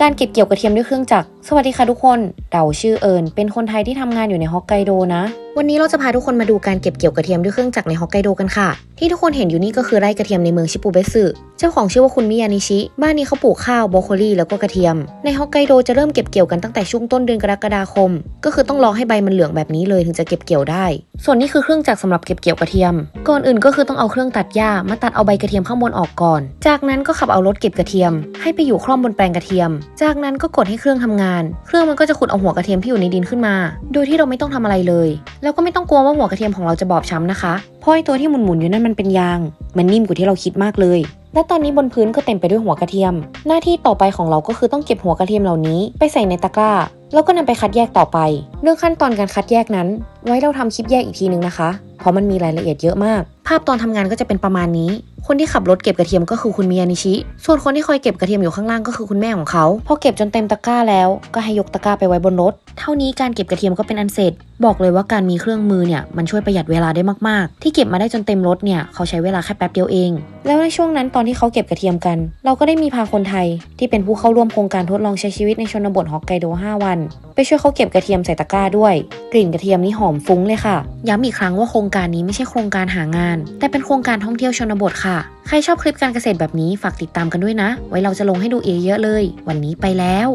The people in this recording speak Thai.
การเก็บเกี่ยวกระเทียมด้วยเครื่องจักร สวัสดีค่ะทุกคนเราชื่อเอิญเป็นคนไทยที่ทำงานอยู่ในฮอกไกโดนะ วันนี้เราจะพาทุกคนมาดูการเก็บเกี่ยวกระเทียมด้วยเครื่องจักรในฮอกไกโดกันค่ะ ที่ทุกคนเห็นอยู่นี่ก็คือไร่กระเทียมในเมืองชิปูเบสึเจ้าของชื่อว่าคุณมิยานิชิ บ้านนี้เขาปลูกข้าวบรอกโคลีแล้วก็กระเทียม ในฮอกไกโดจะเริ่มเก็บเกี่ยวกันตั้งแต่ช่วงต้นเดือนกรกฎาคม ก็คือต้องรอให้ใบมันเหลืองแบบนี้เลยถึงจะเก็บเกี่ยวได้ ส่วนนี้คือเครื่องจักรสำหรับเก็บเกี่ยวกระเทียม ก่อนอื่นก็คือต้องเอาเครื่องตัดหญ้ามาตัดเอาใบกระเทียมข้างบนออกก่อน จากนั้นก็ขับเอารถเก็บกระเทียม ให้ไปอยู่คล่อมบนแปลงกระเทียม จากนั้นก็กดให้เครื่องทำงานเครื่องมันก็จะขุดเอาหัวกระเทียมที่อยู่ในดินขึ้นมา โดยที่เราไม่ต้องทำอะไรเลย แล้วก็ไม่ต้องกลัวว่าหัวกระเทียมของเราจะบอบช้ำนะคะ เพราะไอตัวที่หมุนๆอยู่นั่นมันเป็นยาง มันนิ่มกว่าที่เราคิดมากเลยและตอนนี้บนพื้นก็เต็มไปด้วยหัวกระเทียม หน้าที่ต่อไปของเราก็คือต้องเก็บหัวกระเทียมเหล่านี้ ไปใส่ในตะกร้า แล้วก็นำไปคัดแยกต่อไป เรื่องขั้นตอนการคัดแยกนั้น ไว้เราทำคลิปแยกอีกทีนึงนะคะ เพราะมันมีรายละเอียดเยอะมาก ภาพตอนทำงานก็จะเป็นประมาณนี้ คนที่ขับรถเก็บกระเทียมก็คือคุณมิยานิชิ ส่วนคนที่คอยเก็บกระเทียมอยู่ข้างล่างก็คือคุณแม่ของเขา พอเก็บจนเต็มตะกร้าแล้วก็ให้ยกตะกร้าไปไว้บนรถ เท่านี้การเก็บกระเทียมก็เป็นอันเสร็จ บอกเลยว่าการมีเครื่องมือเนี่ยมันช่วยประหยัดเวลาได้มากๆ ที่เก็บมาได้จนเต็มรถเนี่ยเขาใช้เวลาแค่แป๊บเดียวเอง แล้วในช่วงนั้นตอนที่เขาเก็บกระเทียมกัน เราก็ได้มีพาคนไทย ที่เป็นผู้เข้าร่วมโครงการทดลองใช้ชีวิตในชนบทฮอกไกโด 5 วัน ไปช่วยเขาเก็บกระเทียมใส่ตะกร้าด้วย กลิ่นกระเทียมนี่หอมฟุ้งเลยค่ะ ย้ำอีกครั้งว่าโครงการนี้ไม่ใช่โครงการหางาน แต่เป็นโครงการท่องเที่ยวชนบทค่ะใครชอบคลิปการเกษตรแบบนี้ฝากติดตามกันด้วยนะ ไว้เราจะลงให้ดูเยอะๆเลย วันนี้ไปแล้ว